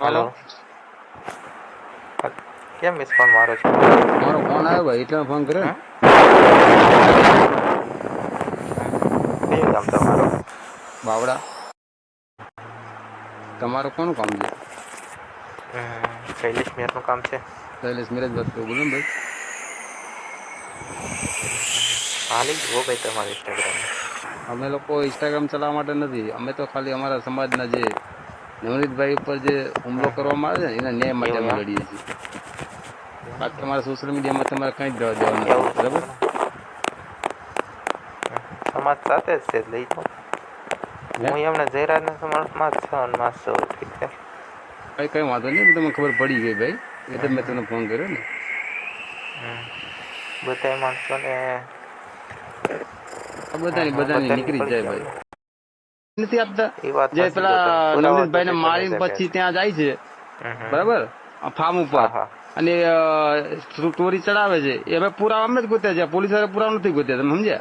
Hello કેમ miss phone મારો છો? મારો ફોન આવ્યો ભાઈ એટલે ફોન કર્યો ને. ગામ બાવડા. તમારું કોનું કામ છે? શૈલેષ મેરનું કામ છે. શૈલેષ મિરજ વાત કરું બોલો ને ભાઈ. હાલી જુઓ ભાઈ તમારું ઇન્સ્ટાગ્રામ અમે લોકો ઇન્સ્ટાગ્રામ ચલાવવા માટે નથી અમે તો ખાલી અમારા સમાજના જે નવનીતભાઈ ઉપર જે હુમલો કરવામાં આવે છે ને એના ન્યાય માટે અમે? લડીએ છીએ. બાકી તમારા સોશિયલ મીડિયામાં તમારે કંઈ જ દેવા દેવાનું બરાબર? સમાજ સાથે જ છે લઈ જાઓ હે? એમને જયરાજના સમાજમાં જ છું અને માં છું ઠીક છે? કઈ કઈ વાંધો નહીં તમને ખબર પડી ગઈ ભાઈ. એટલે મેં તમને ફોન કર્યો ને. બધા માણસોને બધાની બધાની નીકળી જાય ભાઈ. નથી આપતા? જે પેલા નવનીતભાઈ તો મારીને પછી ત્યાં જાય છે. બરાબર? ફાર્મ ઉપર. અને ચોરી ચડાવે છે. એ હવે પુરાવા અમે જ ગોત્યા છે. પોલીસવાળા પુરાવા નથી ગોત્યા તમે સમજ્યા?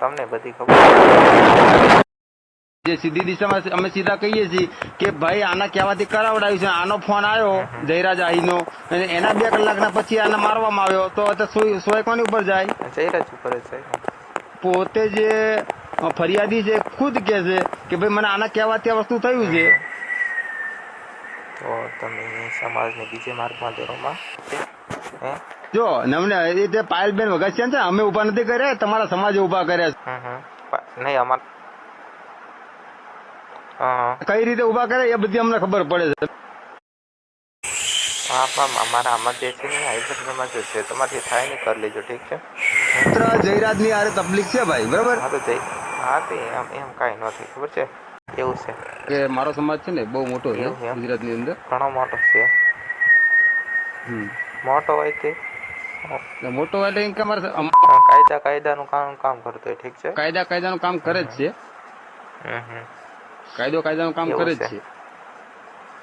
તમને બધી ખબર. જે સીધી દિશામાં અમે સીધા કહીએ છીએ કે ભાઈ આના કહેવાથી કરાવડાવ્યું છે. આનો ફોન આવ્યો જયરાજ આહીનો. અને એના બે કલાકના પછી આને મારવામાં આવ્યો. તો અત્યારે સોય કોની ઉપર જાય? જયરાજ ઉપર પોતે જે ફરિયાદી છે ખુદ કહે છે કે ભાઈ મને આના કહેવાથી આ વસ્તુ થયું છે. તો તમે સમાજને બીજે માર્ગમાં દોરોમાં જો નમને એ તે પાયલબેન વગાસિયા છે અમે ઊભા નથી કર્યા તમારા સમાજે ઊભા કર્યા નહીં અમાર કઈ રીતે ઊભા કરે એ બધી અમને ખબર પડે છે. હા પણ અમારા આમાં જે છે ને છે તમારથી થાય નહીં કરી લેજો ઠીક છે? માત્ર જયરાજની આરે તકલીફ છે ભાઈ બરાબર? હા તો જઈ હા તે એમ એમ કાંઈ નથી ખબર છે? એવું છે. કે મારો સમાજ છે ને બહુ મોટો છે? ગુજરાતની અંદર. ઘણો મોટો છે. હમ. મોટો હોય તે? એટલે મોટો એટલે કે અમારે કાયદા કાયદાનું કામ કામ કરતો હોય ઠીક છે? કાયદા કાયદાનું કામ કરે જ છે. હમ હમ. કાયદો કાયદાનું કામ કરે જ છે.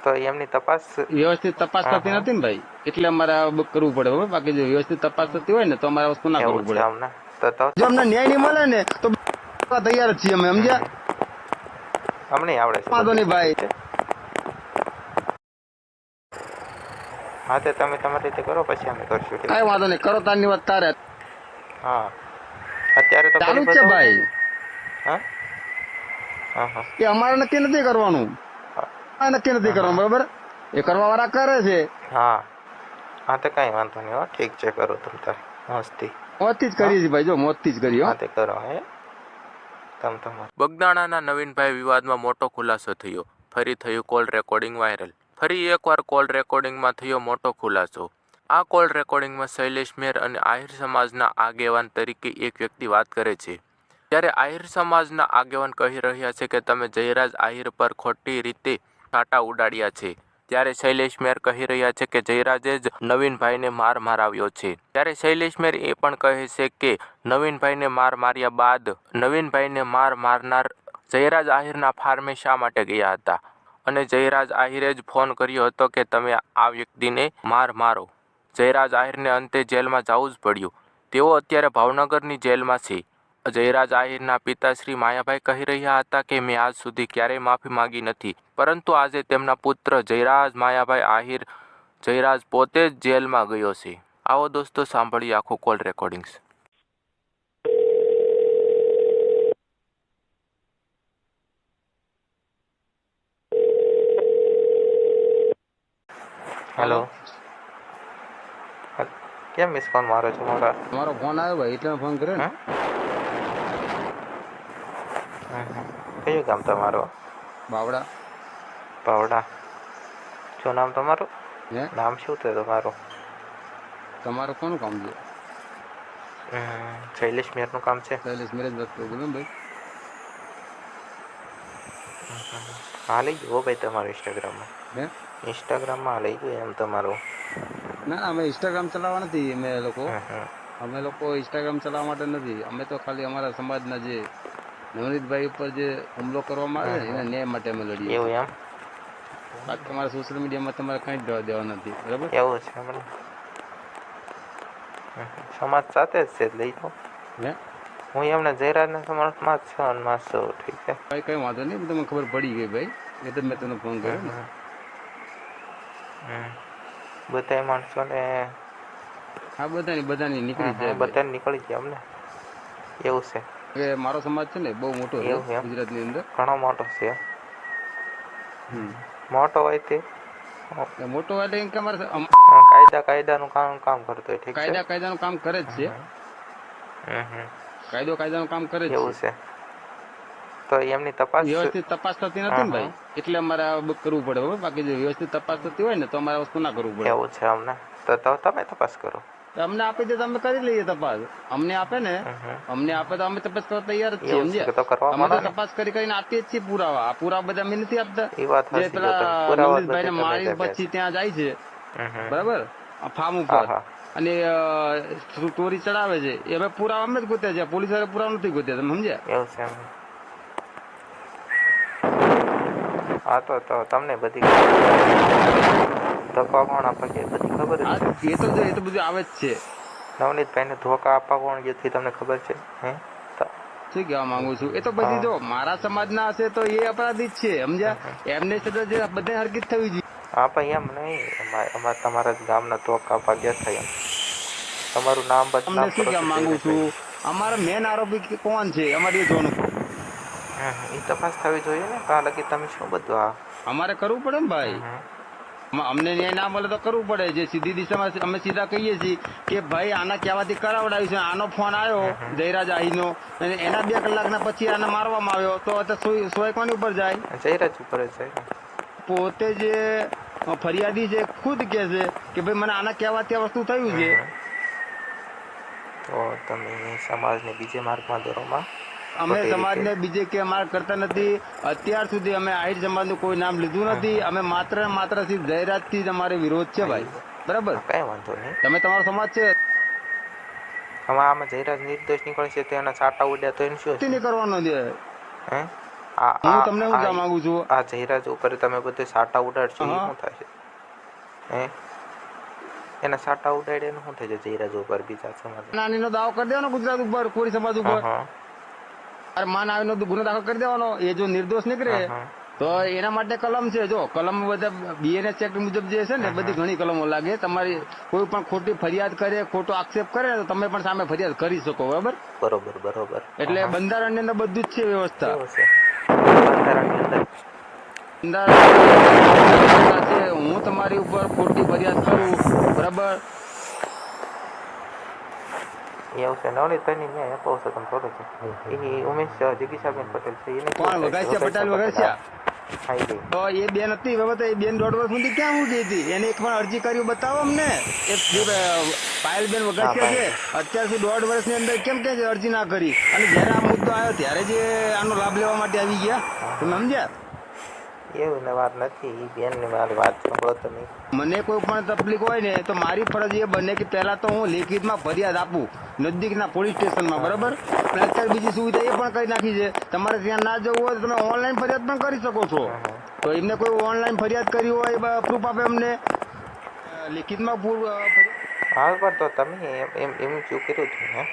તો એમની તપાસ વ્યવસ્થિત તપાસ થતી નથી ને ભાઈ? એટલે અમારે આ કરવું પડે હવે બાકી જો વ્યવસ્થિત તપાસ થતી હોય ને તો અમારે વસ્તુ ના કરવું પડે. જો અમને ન્યાય નહીં મળે ને તો તૈયાર જ છીએ અમે સમજ્યા? અમને આવડે છે વાંધો નહીં ભાઈ. હા તે તમે તમારી રીતે કરો પછી અમે કરશું કઈ વાંધો નહીં કરો તારની વાત તારે. હા. અત્યારે તો ચાલુ છે ભાઈ. હા? એ અમારે નક્કી નથી કરવાનું. નક્કી નથી કરવાનું બરાબર? એ કરવા વાળા કરે છે. હા. હા તો કઈ વાંધો નહીં હો. ઠીક છે કરો તમ તારે. મસ્તી. મોતથી જ કરીએ છીએ ભાઈ જો મોતથી જ કરી હા. તે કરો હે. તમ તમારે બગદાણાના નવીનભાઈ વિવાદમાં મોટો ખુલાસો થયો. ફરી થયું કોલ રેકોર્ડિંગ વાયરલ. ફરી એકવાર કોલ રેકોર્ડિંગમાં થયો મોટો ખુલાસો. આ કોલ રેકોર્ડિંગમાં શૈલેષ મેર અને આહિર સમાજના આગેવાન તરીકે એક વ્યક્તિ વાત કરે છે. ત્યારે આહિર સમાજના આગેવાન કહી રહ્યા છે કે તમે જયરાજ આહિર પર ખોટી રીતે ટાટા ઉડાડ્યા છે. ત્યારે શૈલેષ મેર કહી રહ્યા છે કે જયરાજે જ નવીનભાઈને માર મારાવ્યો છે. ત્યારે શૈલેષ મેર એ પણ કહે છે કે નવીનભાઈને માર માર્યા બાદ નવીનભાઈને માર મારનાર જયરાજ આહિરના ફાર્મે શા માટે ગયા હતા? અને જયરાજ આહિરે જ ફોન કર્યો હતો કે તમે આ વ્યક્તિને માર મારો. જયરાજ આહિરને અંતે જેલમાં જવું જ પડ્યું. તેઓ અત્યારે ભાવનગરની જેલમાં છે. જયરાજ આહિરના પિતા શ્રી માયાભાઈ કહી રહ્યા હતા કે મેં આજ સુધી ક્યારેય માફી માંગી નથી પરંતુ આજે તેમના પુત્ર જયરાજ માયાભાઈ આહિર જયરાજ પોતે જ જેલમાં ગયો છે. આવો દોસ્તો સાંભળીએ આખું કોલ રેકોર્ડિંગ્સ. હેલો કેમ મિસ કોલ મારો છો? મારા તમારો ફોન આવ્યો ભાઈ એટલે ફોન કર્યો ને. કયું ગામ તમારું? બાવડા. બાવડા. શું નામ તમારું? નામ શું છે તમારું? તમારું કોનું કામ છે? શૈલેષ મેરનું કામ છે? શૈલેષ મિરજ વાત બોલો ભાઈ. હા લઈ જુઓ ભાઈ તમારું ઇન્સ્ટાગ્રામમાં ઇન્સ્ટાગ્રામમાં ઇન્સ્ટાગ્રામમાં લઈ ગયું એમ તમારું. ના ના અમે ઇન્સ્ટાગ્રામ ચલાવવા નથી અમે લોકો. અમે લોકો ઇન્સ્ટાગ્રામ ચલાવવા માટે નથી. અમે તો ખાલી અમારા સમાજના જે નવનીતભાઈ ઉપર જે હુમલો કરવામાં આવે ને એના ન્યાય માટે અમે લડીએ એવું એમ? બાકી તમારા સોશિયલ મીડિયામાં તમારે કંઈ જ દેવા નથી બરાબર? એવું છે. સમાજ સાથે જ છે લઈ તો. હે? હું એમને જયરાજના સમર્થમાં જ છું અને માં છું ઠીક છે. ભાઈ કઈ વાંધો નહીં તમને ખબર પડી ગઈ ભાઈ એટલે મેં તને ફોન કર્યો ને. બધાય માણસોને હા બધાની બધાની નીકળી જાય. બધા નીકળી ગયા અમને. એવું છે. કે મારો સમાજ છે ને બહુ મોટો છે ગુજરાતની અંદર. ઘણો મોટો છે. મોટો હોય તે? એટલે મોટો એટલે એમ કે અમારે કાયદા કાયદાનું કામ કામ કરતો હોય ઠીક છે? કાયદા કાયદાનું કામ કરે જ છે. કાયદો કાયદાનું કામ કરે જ એવું છે. તો એમની તપાસ વ્યવસ્થિત તપાસ થતી નથી ને ભાઈ. એટલે અમારે કરવું પડે બાકી જો વ્યવસ્થિત તપાસ થતી હોય ને તો અમારે વસ્તુ ના કરવું પડે. એવું છે અમને? તો તમે તપાસ કરો. અમને આપી દે તો અમે કરી લઈએ તપાસ. અમને આપે ને અમને આપે તો અમે તપાસ કરવા તૈયાર જ છીએ અમે તો તપાસ કરી કરીને આપીએ જ છીએ પુરાવા. આ પુરાવા બધા અમે નથી આપતા. જે પેલા નવનીતભાઈ ને મારી પછી ત્યાં જાય છે. બરાબર? આ ફાર્મ ઉપર. અને સ્ટોરી ચડાવે છે. એ હવે પુરાવા અમે જ ગોત્યા છે. પોલીસવાળા પુરાવા નથી ગોત્યા તમે સમજ્યા. હા તો તો તમને બધી ધક્કા કોણ આપે છે બધી ખબર એ તો એ તો બધું આવે જ છે. નવનીતભાઈને ધોકા આપવા કોણ જેથી તમને ખબર છે? હે? શું કહેવા માંગુ છું? એ તો પછી જો મારા સમાજના હશે તો એ અપરાધી જ છે. સમજ્યા? એમને જે બધે હરકત થવી જોઈએ. હા પણ એમ નહીં. અમારે તમારા ગામના ધોકા આપવા થાય એમ. તમારું નામ બદનામ શું કહેવા માંગુ છું? અમારા મેન આરોપી કોણ છે? અમારે જોનું. એ તપાસ થવી જોઈએ ને? ત્યાં લગી તમે શું બધું આ અમારે કરવું પડે ને ભાઈ. અમને ન્યાય ના મળે તો કરવું પડે. જે સીધી દિશામાં અમે સીધા કહીએ છીએ કે ભાઈ આના કહેવાથી કરાવડાવ્યું છે આનો ફોન આવ્યો જયરાજ આહીનો. અને એના બે કલાકના પછી આને મારવામાં આવ્યો. તો અત્યારે સોય કોની ઉપર જાય? જયરાજ ઉપર જ પોતે જે ફરિયાદી છે ખુદ કે છે કે ભાઈ મને આના કહેવાથી આ વસ્તુ થયું છે. તો તમે સમાજને બીજે માર્ગમાં દોરોમાં અમે સમાજ ને સમાજને બીજે કે માર કરતા નથી. અત્યાર સુધી અમે આહિર સમાજનું કોઈ નામ લીધું નથી. અમે માત્ર માત્ર જયરાજથી જ અમારે વિરોધ છે ભાઈ. બરાબર? કઈ વાંધો નહીં. તમે તમારો સમાજ છે? હવે આમાં જયરાજ નિર્દોષ નીકળે છે તો એના ચાટા ઉડ્યા તો એને શું નહીં કરવાનો છે? હે? હું તમને હું કહેવા માંગુ છું? આ જયરાજ ઉપર તમે બધે સાટા ઉડાડશો શું થશે? હે? એના સાટા ઉડાડે એનું શું થાય છે જયરાજ ઉપર બીજા સમાજ નાનીનો દાવો કરી દેવાનો ગુજરાત ઉપર કોઈ સમાજ ઉપર. અરે માન આવીનો ગુનો દાખલ કરી દેવાનો. એ જો નિર્દોષ નીકળે તો એના માટે કલમ છે. જો કલમ બધા બીએનએસ એક્ટ મુજબ જે છે ને બધી ઘણી કલમો લાગે. તમારી કોઈ પણ ખોટી ફરિયાદ કરે ખોટો આક્ષેપ કરે તો તમે પણ સામે ફરિયાદ કરી શકો બરાબર? બરોબર બરોબર. એટલે બંધારણની અંદર બધું જ છે વ્યવસ્થા. કેવું બંધારણની અંદર. બંધારણ છે હું તમારી ઉપર ખોટી ફરિયાદ કરું બરાબર? એવું છે નવનીતભાઈની ન્યાય અપાવ છો તમે થોડો છે. એ ઉમેશ જગીશાબેન પટેલ છે. એને કોણ વઘાસિયા પટેલ હા એ બે. તો એ બેન હતી બાબત એ બેન દોઢ વર્ષ સુધી ક્યાં મૂકી હતી? એને એક પણ અરજી કર્યું બતાવો અમને. એક પાયલ પાયલબેન વગાસિયા છે અત્યાર સુધી દોઢ વર્ષની અંદર કેમ કે અરજી ના કરી? અને જ્યારે આ મુદ્દો આવ્યો ત્યારે જે આનો લાભ લેવા માટે આવી ગયા. તમે સમજ્યા? એવું ને વાત નથી એ બેનની મારી વાત સાંભળો તમે. મને કોઈ પણ તકલીફ હોય ને તો મારી ફરજ એ બને કે પહેલા તો હું લેખિતમાં ફરિયાદ આપું નજદીકના પોલીસ સ્ટેશનમાં બરાબર? અને અત્યારે બીજી સુવિધા એ પણ કરી નાખી છે. તમારે ત્યાં ના જવું હોય તો તમે ઓનલાઈન ફરિયાદ પણ કરી શકો છો. તો એમને કોઈ ઓનલાઈન ફરિયાદ કરી હોય પ્રૂફ આપે એમને? લેખિતમાં હા પણ તો તમે એમ એમ એમ શું કર્યું હતું હે?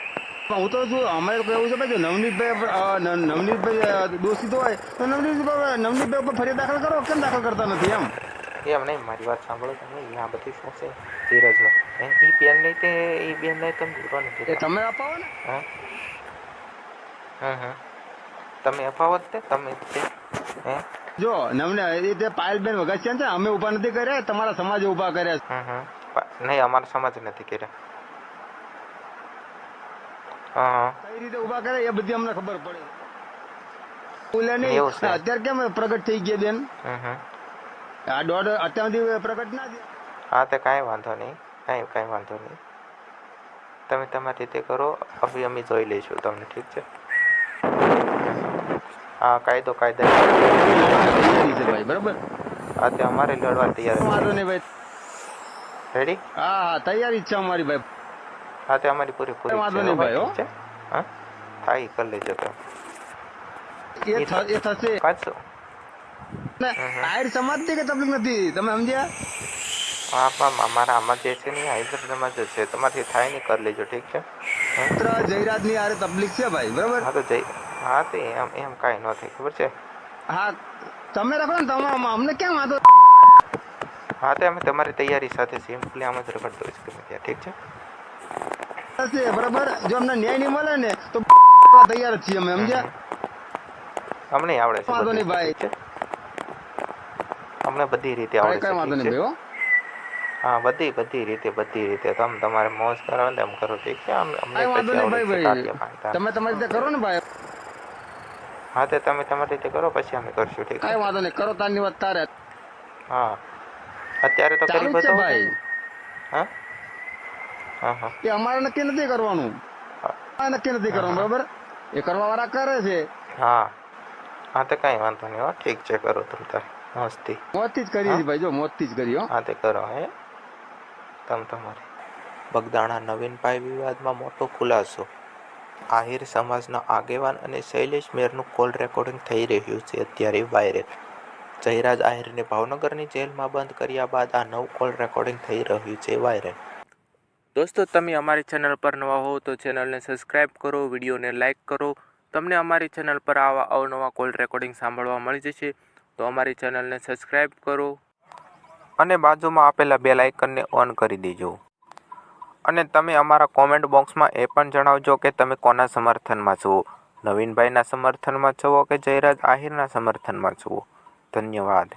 હું તો શું અમારે કહેવું એવું છે ભાઈ જો નવનીતભાઈ નવનીતભાઈ દોષિત હોય તો નવનીતભાઈ નવનીતભાઈ ઉપર ફરિયાદ દાખલ કરો કેમ દાખલ કરતા નથી એમ? એમ નહીં મારી વાત સાંભળો તમે આ બધી શું છે ધીરજનો. હે એ બેન નહીં તે એ બેન નહીં તમે જોડો નથી તમે અપાવો ને. હા? હમ હમ. તમે અપાવો તે તમે તે હે? જો નવને એ તે પાયલબેન વગાસિયા છે અમે ઊભા નથી કર્યા તમારા સમાજે ઊભા કર્યા છે. નહીં અમારા સમાજ નથી કર્યા. હા હા કઈ રીતે ઊભા કરે એ બધી અમને ખબર પડે. બોલે નહીં. અત્યારે કેમ પ્રગટ થઈ ગયા બેન? આ દોઢ અત્યાર સુધી પ્રગટ ના થયા. હા તો કાંઈ વાંધો નહીં. કાંઈ કાંઈ વાંધો નહીં. તમે તમારી રીતે કરો. હવે અમે જોઈ લઈશું તમને ઠીક છે? હા કાયદો કાયદા. ભાઈ બરાબર? હા તે અમારે લડવા તૈયાર રેડી હા હા તૈયારી છે અમારી ભાઈ. હા તે અમારી પૂરી પૂરી વાંધો નહીં ભાઈ, હો. છે. હા? હા એ કરી લેજો તો. એ થશે. ને આયર સમાજ કે તકલીફ નથી? તમે સમજ્યા? હા પણ અમારા આમાં જે છે ને એ હૈદરાબાદમાં જ છે. તમારાથી થાય નહીં કરી લેજો ઠીક છે? માત્ર જયરાજની આરે તકલીફ છે ભાઈ બરાબર? હા તો જય હા તે એમ એમ કાંઈ ન થાય ખબર છે? હા તમે રાખો ને તમારા અમને કેમ વાંધો? હા તે અમે તમારી તૈયારી સાથે સિમ્પલી આમ જ રખડતો ત્યાં ઠીક છે? છે બરાબર? જો અમને ન્યાય નહીં મળે ને તો તૈયાર જ છીએ અમે સમજ્યા? અમને આવડે છે વાંધો નહીં ભાઈ. અમને બધી રીતે આવડે છે કઈ વાંધો નહીં ભાઈ હા. બધી બધી રીતે બધી રીતે. તમે તમારે મોજ કરો ને એમ કરો ઠીક છે? અમ- અમને વાંધો નહીં ભાઈ ભાઈ. તમે તમારી રીતે કરો ને ભાઈ. હા તે તમે તમારી રીતે કરો પછી અમે કરશું ઠીક કઈ વાંધો નહીં કરો તારની વાત તારે. હા. અત્યારે તો કરી બતાવો ભાઈ. હા? એ અમારે નક્કી નથી કરવાનું. નક્કી નથી કરવાનું બરાબર? એ કરવા વાળા કરે છે. હા. હા તે કઈ વાંધો નહીં હો. ઠીક છે કરો તમે તારે. મસ્તી. મોતથી જ કરીએ ભાઈ જો મોતથી જ કરી હો. હા તે કરો હે. તમ તમારે. બગદાણા નવીનભાઈ વિવાદમાં મોટો ખુલાસો. આહિર સમાજના આગેવાન અને શૈલેષ મેરનું કોલ રેકોર્ડિંગ થઈ રહ્યું છે અત્યારે વાયરલ. જયરાજ આહિરને ભાવનગરની જેલમાં બંધ કર્યા બાદ આ નવ કોલ રેકોર્ડિંગ થઈ રહ્યું છે વાયરલ. દોસ્તો, તમે અમારી ચેનલ પર નવા હો તો ચેનલને સબસ્ક્રાઈબ કરો વિડીયોને લાઇક કરો. તમને અમારી ચેનલ પર આવા અવનવા કોલ રેકોર્ડિંગ સાંભળવા મળી જશે. તો અમારી ચેનલને સબસ્ક્રાઈબ કરો અને બાજુમાં આપેલા બેલ આઇકનને ઓન કરી દેજો. અને તમે અમારા કોમેન્ટ બોક્સમાં એ પણ જણાવજો કે તમે કોના સમર્થનમાં છો? નવીનભાઈના સમર્થનમાં છો કે જયરાજ આહિરના સમર્થનમાં છો? ધન્યવાદ.